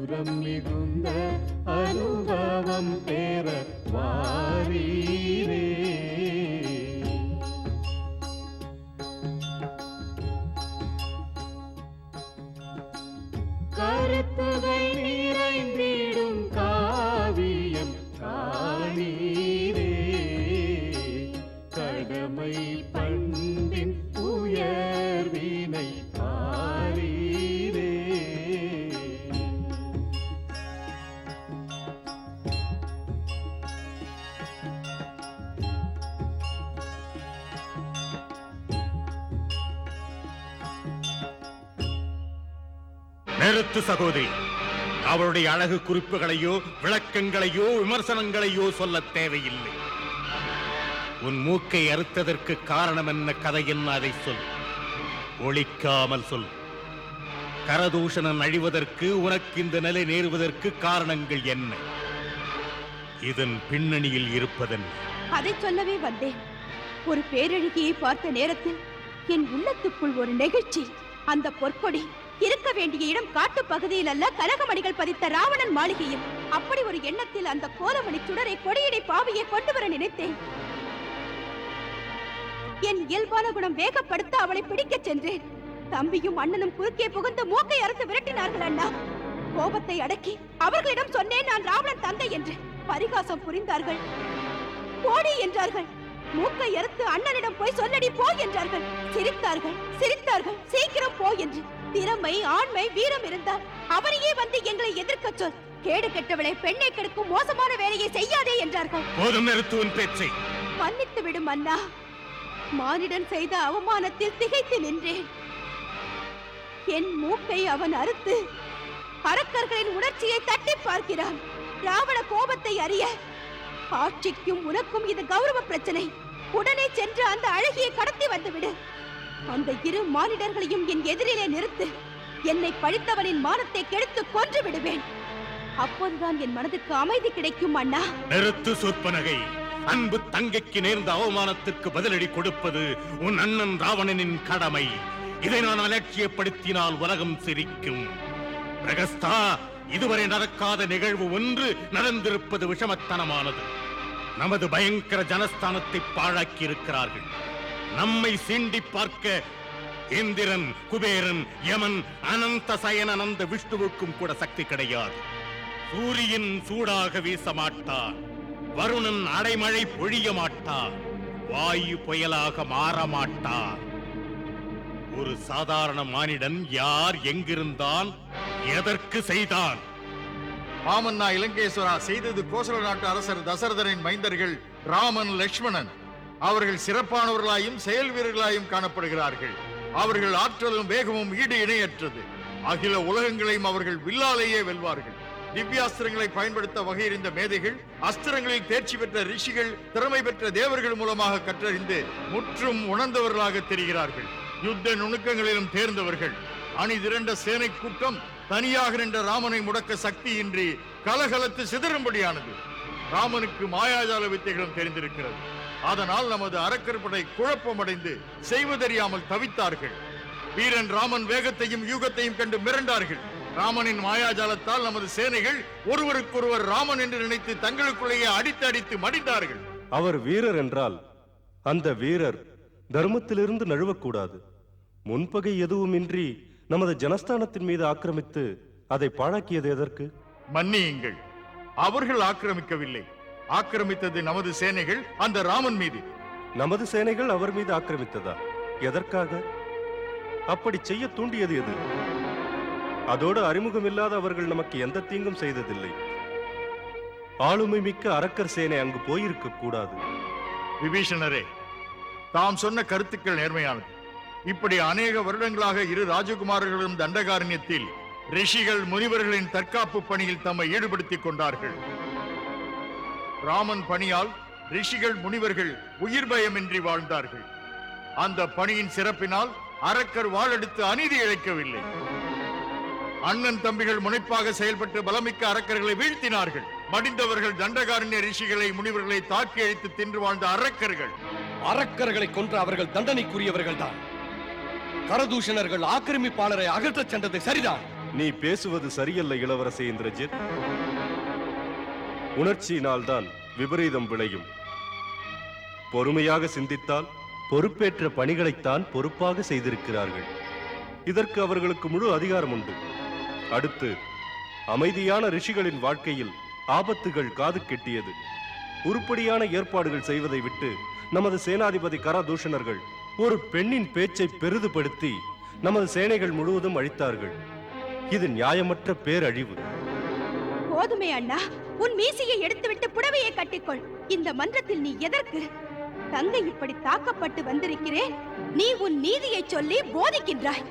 மதுரம் மிகுந்த அனுபவம் பெற வாரீரே. நிறுத்து சகோதரி. அவருடைய அழகு குறிப்புகளையோ விளக்கங்களையோ விமர்சனங்களையோ சொல்ல தேவையில்லை. உன் மூக்கை அறுத்ததற்கு காரணம் என்ன கதை என்ன அதை சொல். ஒழிக்காமல் சொல். கரதூஷணன் அழிவதற்கு உனக்கு இந்த நிலை நேருவதற்கு காரணங்கள் என்ன? இதன் பின்னணியில் இருப்பதன் அதை சொல்லவே வந்தேன். ஒரு பேரழகியை பார்த்த நேரத்தில் என் உள்ளத்துக்குள் ஒரு நெகிழ்ச்சி அந்த பொற்கொடி இருக்க வேண்டிய இடம் காட்டு பகுதியில் அல்ல கனகமணிகள் பதித்த ராவணன் மாளிகையில். அப்படி ஒரு எண்ணத்தில் அந்த கோலமணி சுடரை கொடியடை பாவியை கொண்டு வர நினைத்தேன். என் இயல்பான குணம் வேகப்படுத்த அவளை பிடிக்கச் சென்றேன். தம்பியும் அண்ணனும் குறுக்கே புகுந்து மூக்கை அறுத்து விரட்டினார்கள் அண்ணா. கோபத்தை அடக்கி அவர்களிடம் சொன்னேன் நான் ராவணன் தந்தை என்று. பரிகாசம் புரிந்தார்கள். போடி என்றார்கள். மூக்கை அறுத்து அண்ணனிடம் போய் சொல்லடி போ என்றார்கள். சிரித்தார்கள் சிரித்தார்கள். சீக்கிரம் போ என்று. திறமை ஆண்மை வீரம் இருந்தால் அவரையே வந்து எங்களை எதிர்க்கச் சொல். கேடு கெட்டவளை பெண்ணை கெடுக்கும் மோசமான வேலையை செய்யாதே என்றார்கள். போதும் நிறுத்து உன் பேச்சை. மன்னித்து விடும் அண்ணா. மானிடன் செய்த அவமானத்தில் திகைத்து நின்றேன். என் மூக்கை அவன் அறுத்து அரக்கர்களின் உணர்ச்சியை தட்டி பார்க்கிறான். ராவண கோபத்தை அறிய ஆட்சிக்கும் உனக்கும் இது கௌரவ பிரச்சனை. உடனே சென்று அந்த அழகியை கடத்தி வந்துவிடு. அந்த இரு மானிடர்களையும் என் எதிரிலே நிறுத்து. என்னை பழித்தவனின் மானத்தை கெடுத்து கொன்று விடுவேன். அப்போதுதான் என் மனதுக்கு அமைதி கிடைக்கும் அண்ணா. நிறுத்து சொற்பனகை. அன்பு தங்கைக்கு நேர்ந்த அவமானத்திற்கு பதிலடி கொடுப்பது உன் அண்ணன் ராவணனின் கடமை. இதை நான் அலட்சியப்படுத்தினால் உலகம் சிரிக்கும். பிரகஸ்தா இதுவரை நடக்காத நிகழ்வு ஒன்று நடந்திருப்பது விஷமத்தனமானது. நமது பயங்கர ஜனஸ்தானத்தை பாழாக்கி இருக்கிறார்கள் நம்மை சீண்டி பார்க்க இந்திரன் குபேரன் யமன் அனந்த சயனந்த விஷ்ணுவுக்கும் கூட சக்தி கிடையாது. சூரியன் சூடாக வீச மாட்டான் வருணன் அடைமழை பொழிய மாட்டான் வாயு புயலாக மாற மாட்டார் ஒரு சாதாரண மானிடன் யார் எங்கிருந்தான் எதற்கு செய்தான்? மாமன்னா இலங்கேஸ்வரா செய்தது கோசல நாட்டு அரசர் தசரதரின் மைந்தர்கள் ராமன் லக்ஷ்மணன். அவர்கள் சிறப்பானவர்களாயும் செயல் வீரர்களாயும் காணப்படுகிறார்கள். அவர்கள் ஆற்றலும் வேகமும் ஈடு இணையற்றது. அகில உலகங்களையும் அவர்கள் வில்லாலேயே வெல்வார்கள். திவ்யாஸ்திரங்களை பயன்படுத்த வகையிருந்த மேதைகள் அஸ்திரங்களில் தேர்ச்சி பெற்ற ரிஷிகள் திறமை பெற்ற தேவர்கள் மூலமாக கற்றறிந்து முற்றும் உணர்ந்தவர்களாக தெரிகிறார்கள். யுத்த நுணுக்கங்களிலும் தேர்ந்தவர்கள். அணி திரண்ட சேனை கூட்டம் தனியாக நின்ற ராமனை முடக்க சக்தியின்றி கலகலத்து சிதறும்படியானது. ராமனுக்கு மாயாஜால வித்தைகளும் தெரிந்திருக்கிறது. அதனால் நமது அரக்கற்படை குழப்பமடைந்து செய்வதறியாமல் தவித்தார்கள். வீரன் ராமன் வேகத்தையும் யூகத்தையும் கண்டு மிரண்டார்கள். ராமனின் மாயாஜாலத்தால் நமது சேனைகள் ஒருவருக்கொருவர் ராமன் என்று நினைத்து தங்களுக்குள்ளேயே அடித்து அடித்து மடிந்தார்கள். அவர் வீரர் என்றால் அந்த வீரர் தர்மத்திலிருந்து நழுவக்கூடாது. முன்பகை எதுவுமின்றி நமது ஜனஸ்தானத்தின் மீது ஆக்கிரமித்து அதை பாழாக்கியது எதற்கு? மன்னியுங்கள். அவர்கள் ஆக்கிரமிக்கவில்லை. ஆக்கிரமித்தது நமது சேனைகள் அந்த ராமன் மீது. நமது சேனைகள் அவர் மீது ஆக்கிரமித்ததா? எதற்காக? அப்படி செய்ய தூண்டியது எது? அதோடு அறிமுகமில்லாத அவர்கள் நமக்கு எந்த தீங்கும் செய்ததில்லை. ஆளுமை மிக்க அரக்கர் சேனை அங்கு போயிருக்க கூடாது. விபீஷணரே தாம் சொன்ன கருத்துக்கள் நேர்மையானது. இப்படி அநேக வருடங்களாக இரு ராஜகுமாரர்களும் தண்டகாரண்யத்தில் ரிஷிகள் முனிவர்களின் தற்காப்பு பணியில் தம்மை ஈடுபடுத்திக் கொண்டார்கள். ராமன் பணியால் ரிஷிகள் முனிவர்கள் உயிர் பயமின்றி வாழ்ந்தார்கள். அந்த பணியின் சிறப்பினால் அரக்கர் வாழெடுத்து அநீதி இழைக்கவில்லை. அண்ணன் தம்பிகள் முனைப்பாக செயல்பட்டு பலமிக்க அரக்கர்களை வீழ்த்தினார்கள். மடிந்தவர்கள் தண்டகாரண்ய ரிஷிகளை முனிவர்களை தாக்கி அழித்து தின்று வாழ்ந்த அரக்கர்கள். அரக்கர்களை கொன்ற அவர்கள் தண்டனைக்குரியவர்கள் தான் கரதூஷணர்கள் ஆக்கிரமிப்பாளரை அகற்றச் சென்றது சரிதான். நீ பேசுவது சரியல்ல இளவரசே இந்திரஜித். உணர்ச்சியினால்தான் விபரீதம் விளையும். பொறுமையாக சிந்தித்தால் பொறுப்பேற்ற பணிகளைத்தான் பொறுப்பாக செய்திருக்கிறார்கள். இதற்கு அவர்களுக்கு முழு அதிகாரம் உண்டு. அடுத்து அமைதியான ரிஷிகளின் வாழ்க்கையில் ஆபத்துகள் காது கெட்டியது. உருப்படியான ஏற்பாடுகள் செய்வதை விட்டு நமது சேனாதிபதி கரதூஷணர்கள் ஒரு பெண்ணின் பேச்சை பெரிதுபடுத்தி நமது சேனைகள் முழுவதும் அழித்தார்கள். இது நியாயமற்ற பேரழிவு. போதுமே அண்ணா. உன் மீசையை எடுத்துவிட்டு புடவையை கட்டிக்கொள். இந்த மன்றத்தில் நீ எதற்கு? தங்கை இப்படி தாக்கப்பட்டு வந்திருக்கிறேன். நீ உன் நீதியை சொல்லி போதிக்கின்றாய்.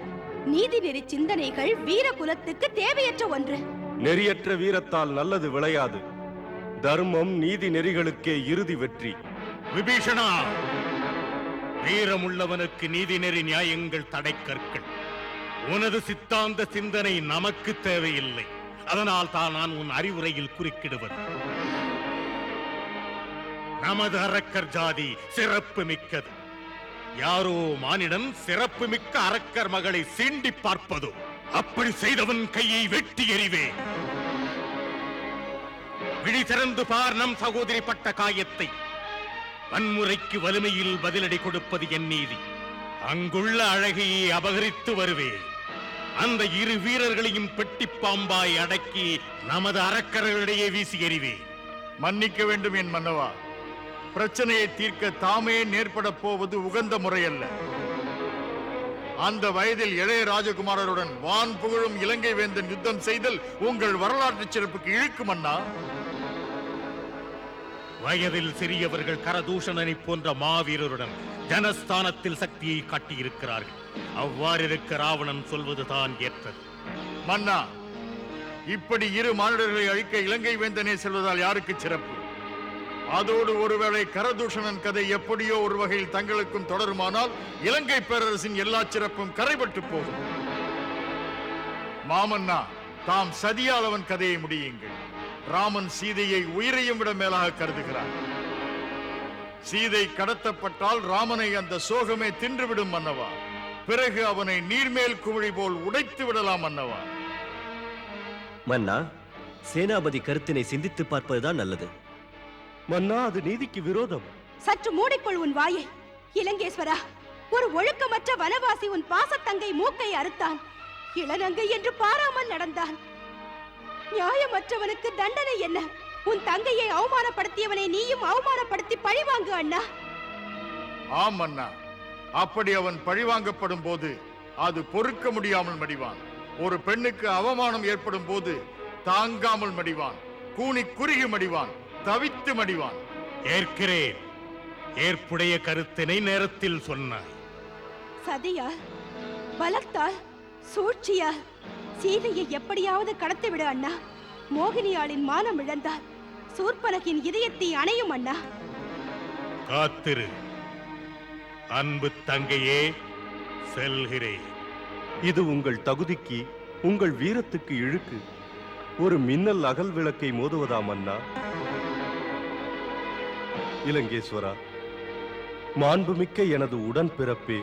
நீதி நெறி சிந்தனைகள் வீர குலத்துக்கு தேவையற்ற ஒன்று. நெறியற்ற வீரத்தால் நல்லது விளையாது. தர்மம் நீதி நெறிகளுக்கே இறுதி வெற்றி. விபீஷணா! வீரமுள்ளவனுக்கு நீதிநெறி நியாயங்கள் தடைக்கற்கள் உனது சித்தாந்த சிந்தனை நமக்கு தேவையில்லை. அதனால் தான் நான் உன் அறிவுரையில் குறுக்கிடுவது. நமது அரக்கர் ஜாதி சிறப்பு மிக்கது. யாரோ மானிடன் சிறப்பு மிக்க அரக்கர் மகளை சீண்டி பார்ப்பதோ அப்படி செய்தவன் கையை வெட்டி எறிவேன் விழி திறந்து பார் நம் சகோதரி பட்ட காயத்தை. வன்முறைக்கு வலிமையில் பதிலடி கொடுப்பது என் நீதி. அங்குள்ள அழகையை அபகரித்து வருவேன் அந்த இரு வீரர்களையும் பெட்டி பாம்பாய் அடக்கி நமது அறக்கரைகளிடையே வீசி எறிவேன். மன்னிக்க வேண்டும் என் மன்னவா. பிரச்சனையை தீர்க்க தாமே நேர்பட போவது உகந்த முறையல்ல. அந்த வயதில் இளைய ராஜகுமாரருடன் வான் புகழும் இலங்கை வேந்தன் யுத்தம் செய்தல் உங்கள் வரலாற்று சிறப்புக்கு இழுக்கும் அண்ணா வயதில் சிறியவர்கள் கரதூஷணனை போன்ற மாவீரருடன் ஜனஸ்தானத்தில் சக்தியை காட்டியிருக்கிறார்கள். அவ்வாறிருக்க ராவணன் சொல்வதுதான் ஏற்றது. மன்னா இப்படி இரு மானிடர்களை அழிக்க இலங்கை வேந்தனே செல்வதால் யாருக்கு சிறப்பு? அதோடு ஒருவேளை கரதூஷணன் கதை எப்படியோ ஒரு வகையில் தங்களுக்கும் தொடருமானால் இலங்கை பேரரசின் எல்லா சிறப்பும் கரைபட்டு போகும். மாமன்னா தாம் சதியாளவன் கதையை முடியுங்கள். ராமன் சீதையை உயிரையும் விட மேலாக கருதுகிறார். சீதை கடத்தப்பட்டால் ராமனை அந்த சோகமே தின்றுவிடும் மன்னவா பிறகு அவனை நீர்மேல் குமிழி போல் உடைத்து விடலாம் மன்னவா மன்னா சேனாபதி கருத்தினை சிந்தித்து பார்ப்பதுதான் நல்லது. மன்னா அது நீதிக்கு விரோதம். சற்று மூடிக்கொள் உன் வாயை இலங்கேஸ்வரா ஒரு ஒழுக்கமற்ற வனவாசி உன் பாசத்தங்கை மூக்கை அறுத்தான். இளநங்கை என்று பாராமல் நடந்தான். நியாயமற்றவனுக்கு தண்டனை என்ன? உன் தங்கையை அவமானப்படுத்தியவனை நீயும் அவமானப்படுத்தி பழிவாங்கு அண்ணா. ஆம் அண்ணா. அப்படி அவன் பழிவாங்கப்படும் போது அது பொறுக்க முடியாமல் மடிவான். ஒரு பெண்ணுக்கு அவமானம் ஏற்படும் போது தாங்காமல் மடிவான். கூனி குறுகி மடிவான். தவித்து மடிவான். ஏற்கிறேன். ஏற்புடைய கருத்தினை நேரத்தில் சொன்னாய். சதியால் பலத்தால் சூழ்ச்சியால் சீதையை எப்படியாவது கடத்திவிடு அண்ணா. மோகினியாளின் மானம் இழந்தால் சூர்பனகின் இதயத்தை அணையும் அண்ணா. காத்திரு. அன்பு தங்கையே செல்கிறேன். இது உங்கள் தகுதிக்கு உங்கள் வீரத்துக்கு இழுக்கு. ஒரு மின்னல் அகல் விளக்கை மோதுவதா மன்னா இலங்கேஸ்வரா மாண்புமிக்க எனது உடன் பிறப்பே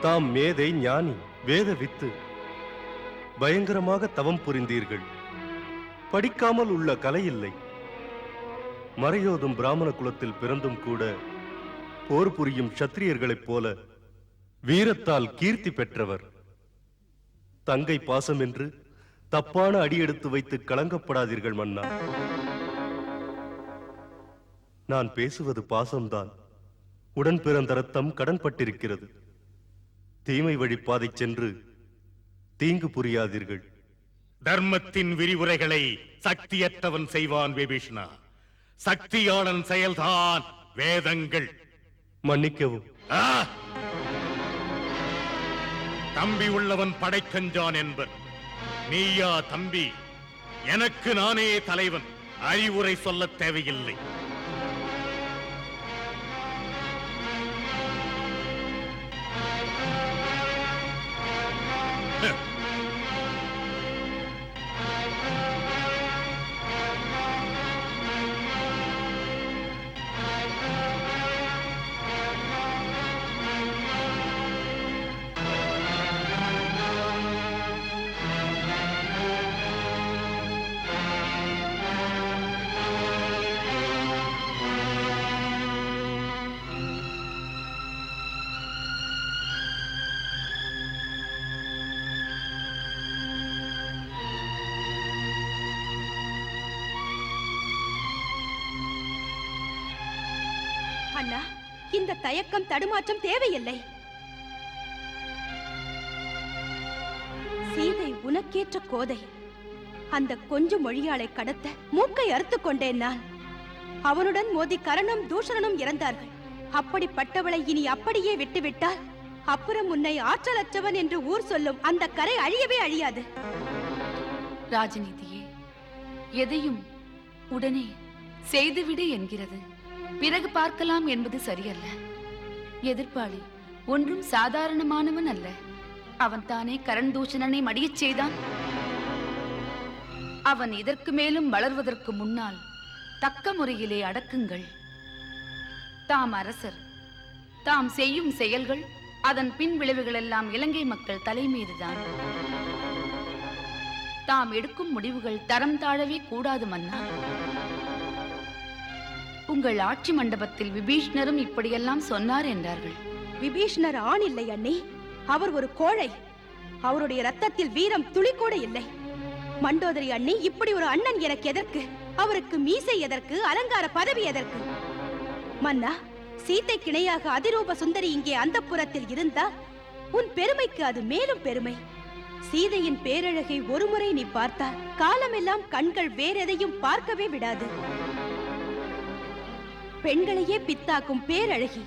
தாம் மேதை ஞானி வேத வித்து பயங்கரமாக தவம் புரிந்தீர்கள். படிக்காமல் உள்ள கலை இல்லை மறையோதும் பிராமண குலத்தில் பிறந்தும் கூட போர் புரியும் சத்திரியர்களைப் போல வீரத்தால் கீர்த்தி பெற்றவர். தங்கை பாசம் என்று தப்பான அடி எடுத்து வைத்து கலங்கப்படாதீர்கள் மன்னா. நான் பேசுவது பாசம்தான். உடன் பிறந்த ரத்தம் கடன்பட்டிருக்கிறது. தீமை வழி பாதை சென்று தீங்கு புரியாதீர்கள். தர்மத்தின் விரிவுரைகளை சக்தியற்றவன் செய்வான் விபீஷணா. சக்தியாளன் செயல்தான் வேதங்கள். மன்னிக்கவும்! தம்பி உள்ளவன் படைக்கஞ்சான் என்பர். நீயா தம்பி எனக்கு நானே தலைவன். அறிவுரை சொல்லத் தேவையில்லை. அண்ணா இந்த தயக்கம் தடுமாற்றம் தேவையில்லை. சீதை உனக்கேற்ற கோதை. அந்த கொஞ்சு மொழியாளை கடத்த மூக்கை அறுத்துக் கொண்டேன் நான். அவனுடன் மோதி கரணம் தூஷணனும் இறந்தார்கள். அப்படிப்பட்டவளை இனி அப்படியே விட்டுவிட்டால் அப்புறம் உன்னை ஆற்றலற்றவன் என்று ஊர் சொல்லும் அந்த கரை அழியவே அழியாது. ராஜநீதியே எதையும் உடனே செய்துவிடு என்கிறது. பிறகு பார்க்கலாம் என்பது சரியல்ல. எதிர்ப்பாளி ஒன்றும் சாதாரணமானவன் அல்ல. அவன் தானே கரண் தூஷணனை மடியச் செய்தான். அவன் இதற்கு மேலும் வளர்வதற்கு முன்னால் தக்க முறையிலே அடக்குங்கள். தாம் அரசர். தாம் செய்யும் செயல்கள் அதன் பின் விளைவுகள் எல்லாம் இலங்கை மக்கள் தலைமீதுதான். தாம் எடுக்கும் முடிவுகள் தரம் தாழவே கூடாது மன்னா. உங்கள் ஆட்சி மண்டபத்தில் விபீஷ்ணரும் இப்படியெல்லாம் சொன்னார் என்றார்கள். விபீஷ்ணர் ஆண் இல்லை அண்ணி. அவர் ஒரு கோழை. அவருடைய ரத்தத்தில் வீரம் துளி கூட இல்லை. மண்டோதரி அண்ணி இப்படி ஒரு அண்ணன் எனக்கு எதற்கு? அவருக்கு மீசை எதற்கு? அலங்கார பதவி எதற்கு? மன்னா சீத்தை கிணையாக அதிரூப சுந்தரி இங்கே அந்த புறத்தில் இருந்தால் உன் பெருமைக்கு அது மேலும் பெருமை. சீதையின் பேரழகை ஒருமுறை நீ பார்த்தால் காலமெல்லாம் கண்கள் வேறெதையும் பார்க்கவே விடாது. பெண்களையே பித்தாக்கும் பேரழகி.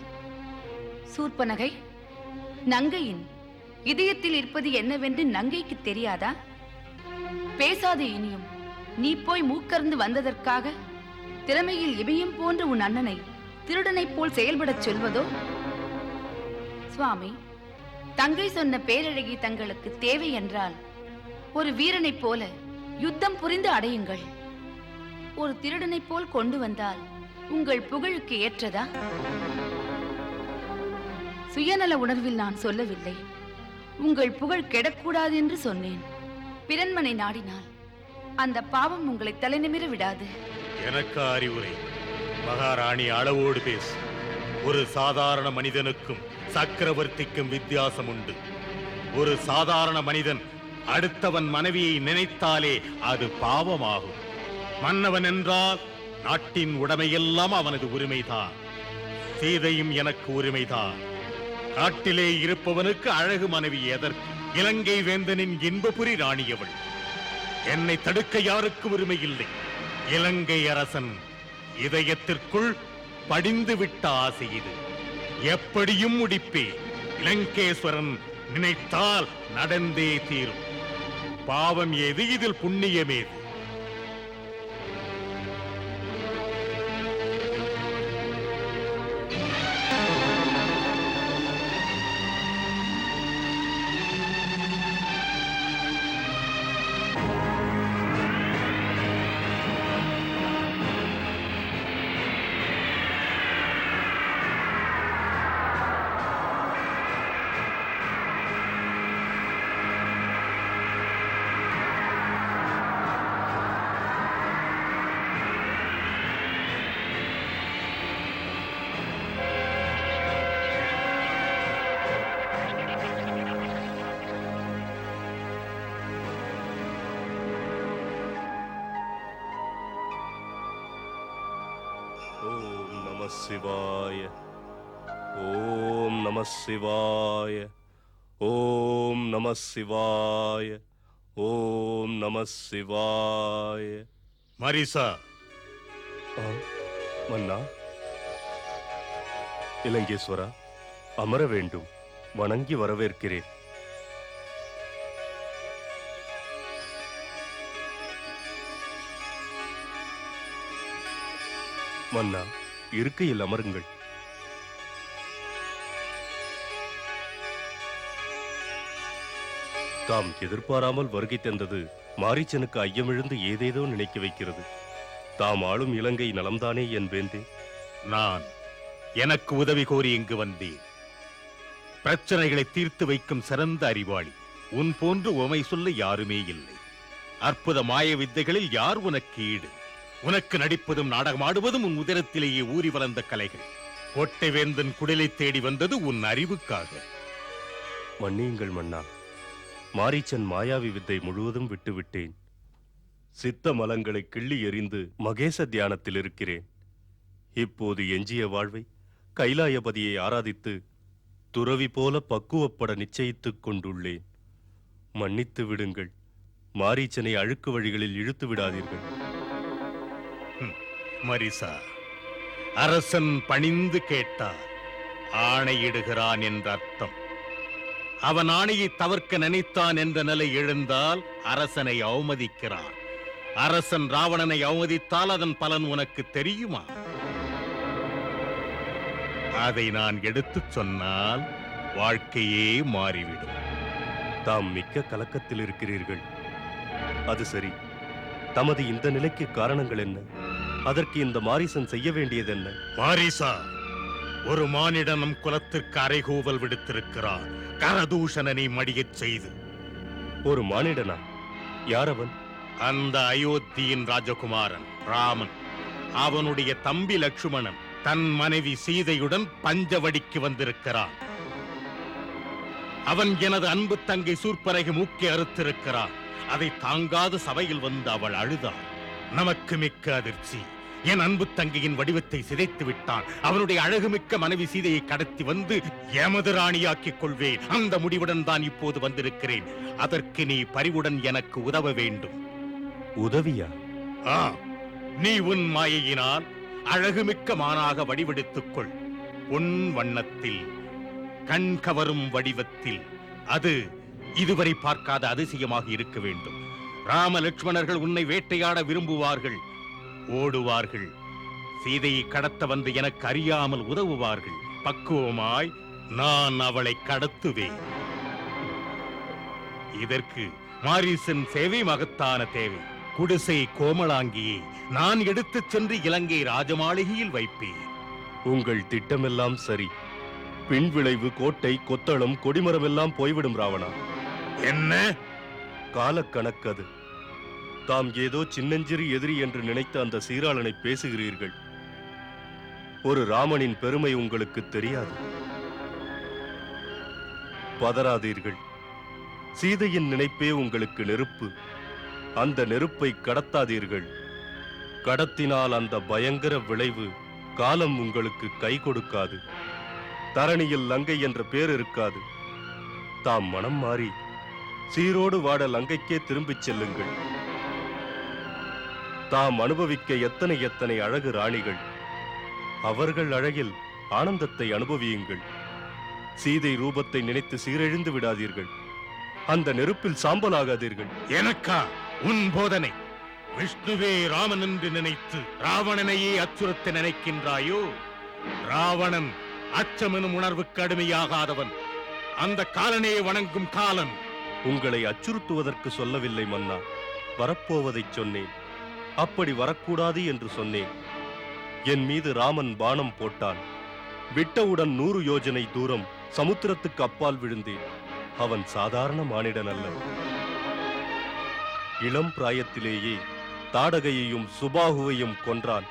சூர்ப்பனகை நங்கையின் இதயத்தில் இருப்பது என்னவென்று நங்கைக்கு தெரியாதா? பேசாதே இனியும். நீ போய் மூக்கர்ந்து வந்ததற்காக திறமையில் இமயம் போன்ற உன் அண்ணனை திருடனைப் போல் செயல்படச் சொல்வதோ? சுவாமி தங்கை சொன்ன பேரழகி தங்களுக்கு தேவை என்றால் ஒரு வீரனைப் போல யுத்தம் புரிந்து அடையுங்கள். ஒரு திருடனைப் போல் கொண்டு வந்தால் உங்கள் புகழுக்கு ஏற்றதா? சுயநல உணர்வில் நான் சொல்லவில்லை. உங்கள் புகழ் கெடக்கூடாது என்று சொன்னேன். பிறன்மனை நாடினால் அந்த பாவம் உங்களை தலைநிமிர விடாது. எனக்கு அறிவுரை. மகாராணி அளவோடு பேசு. ஒரு சாதாரண மனிதனுக்கும் சக்கரவர்த்திக்கும் வித்தியாசம் உண்டு ஒரு சாதாரண மனிதன் அடுத்தவன் மனைவியை நினைத்தாலே அது பாவமாகும். மன்னவன் என்றால் நாட்டின் உடைமையெல்லாம் அவனது உரிமைதான். சீதையும் எனக்கு உரிமைதான். காட்டிலே இருப்பவனுக்கு அழகு மனைவி எதற்கு? இலங்கை வேந்தனின் இன்பபுரி ராணியவள் என்னை தடுக்க யாருக்கு உரிமை இல்லை இலங்கை அரசன் இதயத்திற்குள் படிந்து விட்ட ஆசை இது. எப்படியும் முடிப்பே. இலங்கேஸ்வரன் நினைத்தால் நடந்தே தீரும். பாவம் ஏது? இதில் புண்ணியமேது? சிவாய. ஓம் நம சிவாய. ஓம் நம சிவாய. ஓம் நம சிவாய. மரிசா. மன்னா. இலங்கேஸ்வரா அமர வேண்டும். வணங்கி வரவேற்கிறேன். மன்னா. இருக்கையில் அமருங்கள். தாம் எதிர்பாராமல் வருகை தந்தது மாரிச்சனுக்கு ஐயமிழந்து ஏதேதோ நினைக்க வைக்கிறது. தாம் ஆளும் இலங்கை நலம்தானே என் வேந்தே. நான் எனக்கு உதவி கோரி இங்கு வந்தேன். பிரச்சனைகளை தீர்த்து வைக்கும் சிறந்த அறிவாளி. உன் போன்று உமை சொல்ல யாருமே இல்லை. அற்புத மாய வித்தைகளில் யார் உனக்கு ஈடு? உனக்கு நடிப்பதும் நாடகமாடுவதும் உன் உதரத்திலேயே ஊறி வளர்ந்த கலைகள். கோட்டை வேந்தன் தேடி வந்தது உன் அறிவுக்காக. மன்னியுங்கள் மன்னா. மாரீச்சன் மாயாவி வித்தை முழுவதும் விட்டுவிட்டேன். சித்த மலங்களை கிள்ளி எறிந்து மகேச தியானத்தில் இருக்கிறேன். இப்போது எஞ்சிய வாழ்வை கைலாயபதியை ஆராதித்து துறவி போல பக்குவப்பட நிச்சயித்துக் கொண்டுள்ளேன். மன்னித்து விடுங்கள். மாரீச்சனை அழுக்கு வழிகளில் இழுத்து விடாதீர்கள். மரிசா அரசன் பணிந்து கேட்டார் ஆணையிடுகிறான் என்ற அர்த்தம். அவன் ஆணையை தவிர்க்க நினைத்தான் என்ற நிலை எழுந்தால் அரசனை அவமதிக்கிறான். அரசன் ராவணனை அவமதித்தால் அதன் பலன் உனக்கு தெரியுமா? அதை நான் எடுத்துச் சொன்னால் வாழ்க்கையே மாறிவிடும். தாம் மிக்க கலக்கத்தில் இருக்கிறீர்கள். அது சரி. தமது இந்த நிலைக்கு காரணங்கள் என்ன? அதற்கு இந்த மாரீசன் செய்ய வேண்டியதென்ன? மாரிசா ஒரு மானிடன் நம் குலத்திற்கு அறைகூவல் விடுத்திருக்கிறான் கரதூஷணனை மடியச் செய்து. ஒரு மானிடனா? யாரவன்? அந்த அயோத்தியின் ராஜகுமாரன் ராமன். அவனுடைய தம்பி லட்சுமணன் தன் மனைவி சீதையுடன் பஞ்சவடிக்கு வந்திருக்கிறான் அவன் எனது அன்பு தங்கை சூர்பரகி மூக்கை அறுத்திருக்கிறான் அதை தாங்காத சபையில் வந்து அவள் அழுதாள். நமக்கு மிக்க அதிர்ச்சி. என் அன்பு தங்கையின் வடிவத்தை சிதைத்து விட்டான். அவனுடைய அழகுமிக்க மனைவி சீதையை கடத்தி வந்து எமது ராணியாக்கிக் கொள்வேன். அந்த முடிவுடன் தான் இப்போது வந்திருக்கிறேன். அதற்கு நீ பரிவுடன் எனக்கு உதவ வேண்டும். உதவியா? ஆ நீ உன் மாயையினால் அழகுமிக்க மானாக வடிவெடுத்துக் கொள். பொன் வண்ணத்தில் கண் கவரும் வடிவத்தில். அது இதுவரை பார்க்காத அதிசயமாக இருக்க வேண்டும். ராம லட்சுமணர்கள் உன்னை வேட்டையாட விரும்புவார்கள். ஓடுவார்கள். சீதையை கடத்த வந்து எனக்கு அறியாமல் உதவுவார்கள். பக்குவமாய் நான் அவளை கடத்துவேன். இதற்கு மாரீசன் சேவை மகத்தான தேவை. குடிசை கோமலாங்கியை நான் எடுத்துச் சென்று இலங்கை ராஜமாளிகையில் வைப்பேன். உங்கள் திட்டமெல்லாம் சரி. பின் விளைவு கோட்டை கொத்தளம் கொடிமரம் எல்லாம் போய்விடும் ராவணா. என்ன? காலக்கணக்கது தாம் ஏதோ சின்னஞ்சிறு எதிரி என்று நினைத்த அந்த சீராளனை பேசுகிறீர்கள். ஒரு ராமனின் பெருமை உங்களுக்கு தெரியாது. பதறாதீர்கள். சீதையின் நினைப்பே உங்களுக்கு நெருப்பு. அந்த நெருப்பை கடத்தாதீர்கள். கடத்தினால் அந்த பயங்கர விளைவு காலம் உங்களுக்கு கை கொடுக்காது. தரணியில் லங்கை என்ற பேர் இருக்காது. தாம் மனம் மாறி சீரோடு வாட லங்கைக்கே திரும்பிச் செல்லுங்கள். தாம் அனுபவிக்க எத்தனை எத்தனை அழகு ராணிகள். அவர்கள் அழகில் ஆனந்தத்தை அனுபவியுங்கள். சீதை ரூபத்தை நினைத்து சீரழிந்து விடாதீர்கள். அந்த நெருப்பில் சாம்பலாகாதீர்கள். எனக்கா உன் போதனை? விஷ்ணுவே ராமன் என்று நினைத்து ராவணனையே அச்சுறுத்த நினைக்கின்றாயோ? ராவணன் அச்சமெனும் உணர்வுக்கு அடிமையாகாதவன். அந்த காலனே வணங்கும் காலன். உங்களை அச்சுறுத்துவதற்கு சொல்லவில்லை மன்னா. வரப்போவதைச் சொன்னேன். அப்படி வரக்கூடாது என்று சொன்னேன். என் மீது ராமன் பானம் போட்டான். விட்டவுடன் நூறு யோஜனை தூரம் சமுத்திரத்துக்கு அப்பால் விழுந்தேன். அவன் சாதாரண மானிடன் அல்ல. இளம் பிராயத்திலேயே தாடகையையும் சுபாகுவையும் கொன்றான்.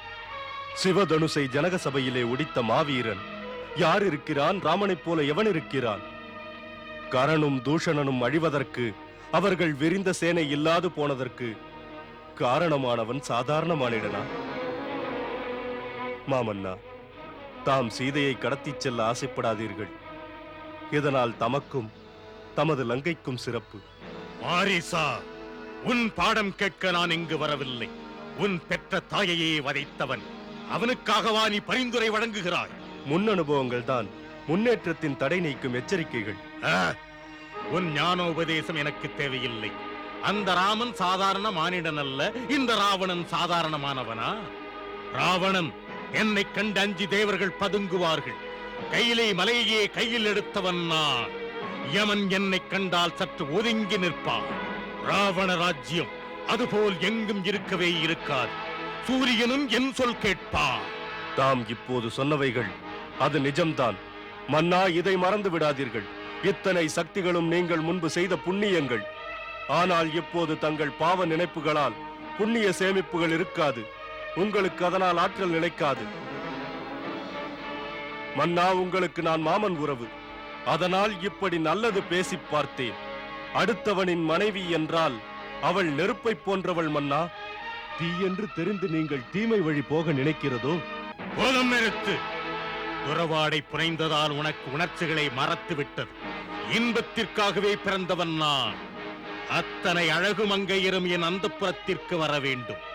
சிவதனுசை ஜனக சபையிலே ஒடித்த மாவீரன். யார் இருக்கிறான்? ராமனைப் போல எவன் இருக்கிறான்? கரணும் தூஷணனும் அழிவதற்கு அவர்கள் விரிந்த சேனை இல்லாது போனதற்கு காரணமானவன் சாதாரண மானிடனா? மாமன்னா தாம் சீதையை கடத்திச் செல்ல ஆசைப்படாதீர்கள். இதனால் தமக்கும் தமது லங்கைக்கும் சிறப்பு. மாரிசா உன் பாடம் கேட்க நான் இங்கு வரவில்லை. உன் பெற்ற தாயையே வதைத்தவன். அவனுக்காகவா நீ பரிந்துரை வழங்குகிறாய்? முன் அனுபவங்கள் தான் முன்னேற்றத்தின் தடை நீக்கும் எச்சரிக்கைகள். உன் ஞானோபதேசம் எனக்கு தேவையில்லை. அந்த ராமன் சாதாரண மானிடன் அல்ல இந்த ராவணன் சாதாரணமானவனா? ராவணன் என்னை கண்டு அஞ்சு தேவர்கள் பதுங்குவார்கள். கையிலே மலையே கையில் எடுத்தவன் நான். யமன் என்னை கண்டால் சற்று ஒதுங்கி நிற்பான். ராவண ராஜ்யம் அதுபோல் எங்கும் இருக்கவே இருக்காது. சூரியனும் என் சொல் கேட்பான். தாம் இப்போது சொன்னவைகள் அது நிஜம்தான். மன்னா இதை மறந்து விடாதீர்கள். இத்தனை சக்திகளும் நீங்கள் முன்பு செய்த புண்ணியங்கள். ஆனால் இப்போது தங்கள் பாவ நினைப்புகளால் புண்ணிய சேமிப்புகள் இருக்காது. உங்களுக்கு அதனால் ஆற்றல் நிலைக்காது. மன்னா உங்களுக்கு நான் மாமன் உறவு. அதனால் இப்படி நல்லது பேசிப் பார்த்தேன். அடுத்தவனின் மனைவி என்றால் அவள் நெருப்பைப் போன்றவள் மன்னா. தீ என்று தெரிந்து நீங்கள் தீமை வழி போக நினைக்கிறதோ? போதும் நிறுத்து. துறவாடை புனைந்ததால் உனக்கு உணர்ச்சிகளை மறத்து விட்டது இன்பத்திற்காகவே பிறந்தவன் நான். அத்தனை அழகு மங்கையரும் என் அந்தப்புறத்திற்கு வர வேண்டும்.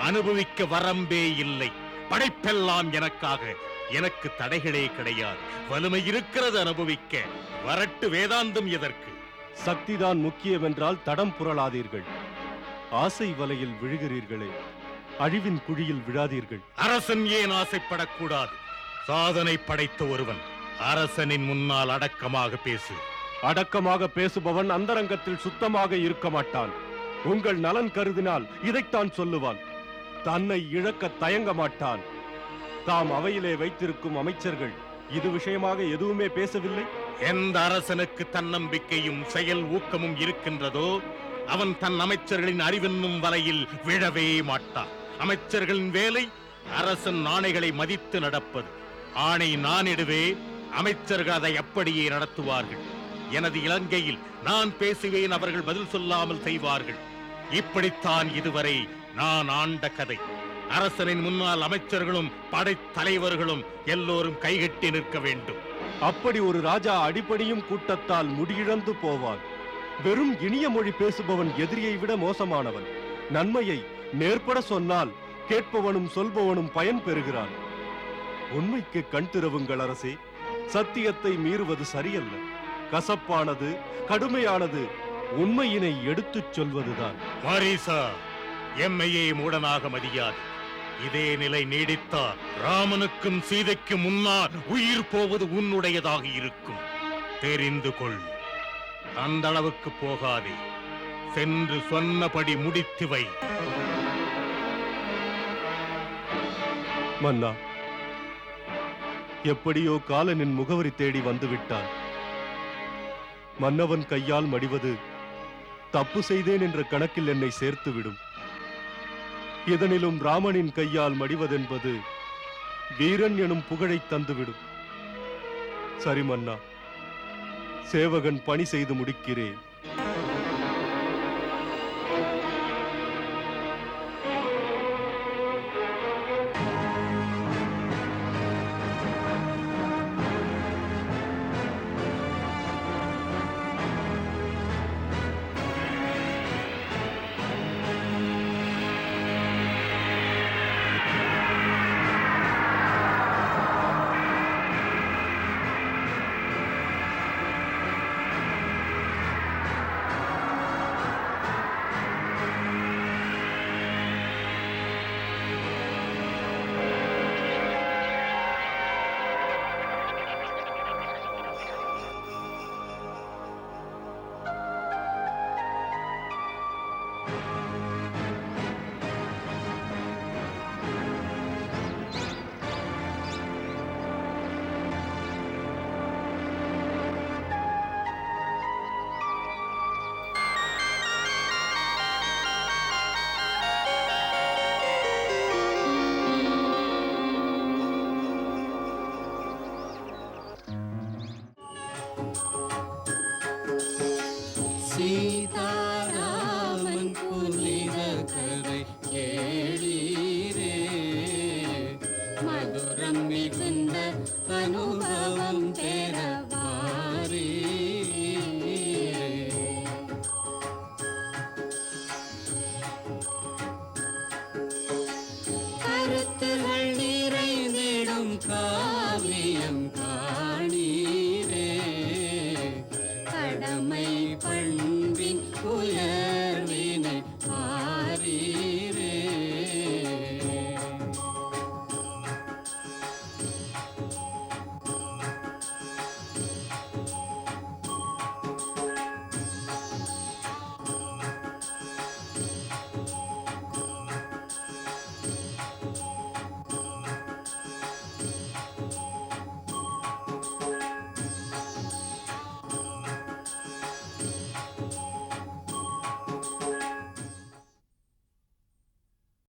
அனுபவிக்க வரம்பே இல்லை. படைப்பெல்லாம் எனக்காக. எனக்கு தடைகளே கிடையாது. வலிமை இருக்கிறது அனுபவிக்க. வரட்டு வேதாந்தம் எதற்கு? சக்திதான் முக்கியமென்றால் தடம் புரளாதீர்கள். ஆசை வலையில் விழுகிறீர்களே. அழிவின் குழியில் விழாதீர்கள். அரசன் ஏன் ஆசைப்படக்கூடாது? சாதனை படைத்த ஒருவன். அரசனின் முன்னால் அடக்கமாக பேசு. அடக்கமாக பேசுபவன் அந்தரங்கத்தில் சுத்தமாக இருக்க மாட்டான். உங்கள் நலன் கருதினால் இதைத்தான் சொல்லுவான். தன்னை இழக்க தயங்க மாட்டான். தாம் அவையிலே வைத்திருக்கும் அமைச்சர்கள் இது விஷயமாக எதுவுமே பேசவில்லை? எந்த அரசனுக்கு தன்னம்பிக்கையும் செயல் ஊக்கமும் இருக்கின்றதோ அவன் தன் அமைச்சர்களின் அறிவென்னும் வலையில் விழவே மாட்டான். அமைச்சர்களின் வேலை அரசன் ஆணைகளை மதித்து நடப்பது. ஆணை நான் அமைச்சர்கள் அதை அப்படியே நடத்துவார்கள். எனது இலங்கையில் நான் பேசுவேன் அவர்கள் பதில் சொல்லாமல் செய்வார்கள். இப்படித்தான் இதுவரை நான் ஆண்ட கதை. அரசனின் முன்னால் அமைச்சர்களும் படைத்தலைவர்களும் எல்லோரும் கைகட்டி நிற்க வேண்டும். அப்படி ஒரு ராஜா அடிப்படையும் கூட்டத்தால் முடியிழந்து போவான். வெறும் இனிய மொழி பேசுபவன் எதிரியை விட மோசமானவன். நன்மையை நேர்பட சொன்னால் கேட்பவனும் சொல்பவனும் பயன் பெறுகிறான். உண்மைக்கு கண் திறவுங்கள் அரசே சத்தியத்தை மீறுவது சரியல்ல. கசப்பானது கடுமையானது உண்மையினை எடுத்துச் சொல்வதுதான். மாரீசா எம்மையே மூடனாக மதியாது. இதே நிலை நீடித்தால் ராமனுக்கும் சீதைக்கும் முன்னால் உயிர் போவது உன்னுடையதாக இருக்கும். தெரிந்து கொள் அந்த அளவுக்கு போகாதே. சென்று சொன்னபடி முடித்து வை. மன்னா எப்படியோ காலனின் முகவரி தேடி வந்து விட்டான் மன்னவன் கையால் மடிவது தப்பு செய்தேன் என்ற கணக்கில் என்னை சேர்த்துவிடும். இதனிலும் ராமனின் கையால் மடிவதென்பது வீரன் எனும் புகழை தந்துவிடும். சரி மன்னா சேவகன் பணி செய்து முடிக்கிறேன்.